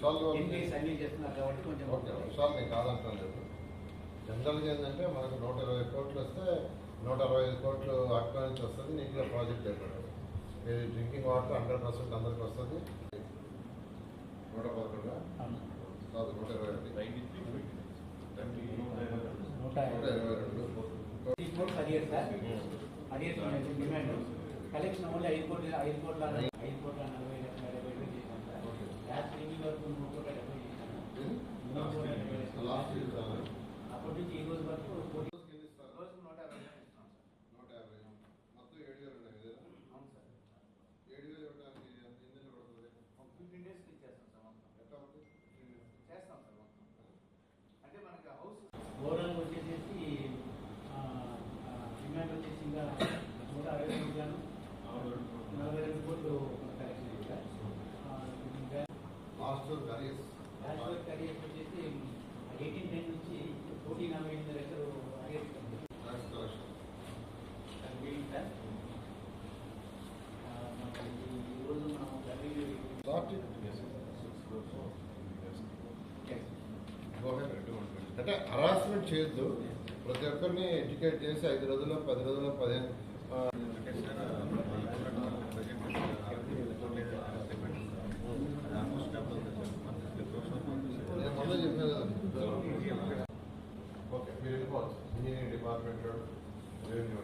విషయాలు నేను కాదంటాం లేదు జనరల్గా ఏంటంటే మనకు నూట ఇరవై కోట్లు వస్తే నూట అరవై ఐదు కోట్లు అక్కడ నుంచి వస్తుంది నీట్గా ప్రాజెక్ట్ అయిపోయాడు ఇది డ్రింకింగ్ వాటర్ హండ్రెడ్ పర్సెంట్ అందరికి వస్తుంది. నూట పదకొండు. కాదు నూట ఇరవై ఒకటి నూట ఇరవై రెండు. పదిహేడు సార్. పదిహేడు డిమాండ్. కలెక్షన్ ఓన్లీ ఐదు కోట్ల ఐదు కోట్ల వచ్చేసి ఎయిటీన్ టెన్ నుంచి నలభై ఎనిమిది లక్షలు మనం అంటే హరాస్మెంట్ చేయొద్దు. ప్రతి ఒక్కరిని ఎడ్యుకేట్ చేసి ఐదు రోజుల్లో పది రోజుల్లో పదిహేను ఆ, నేను మొన్న చెప్పాను కదా ఓకే మీరు వెళ్ళిపోవచ్చు. Engineering department revenue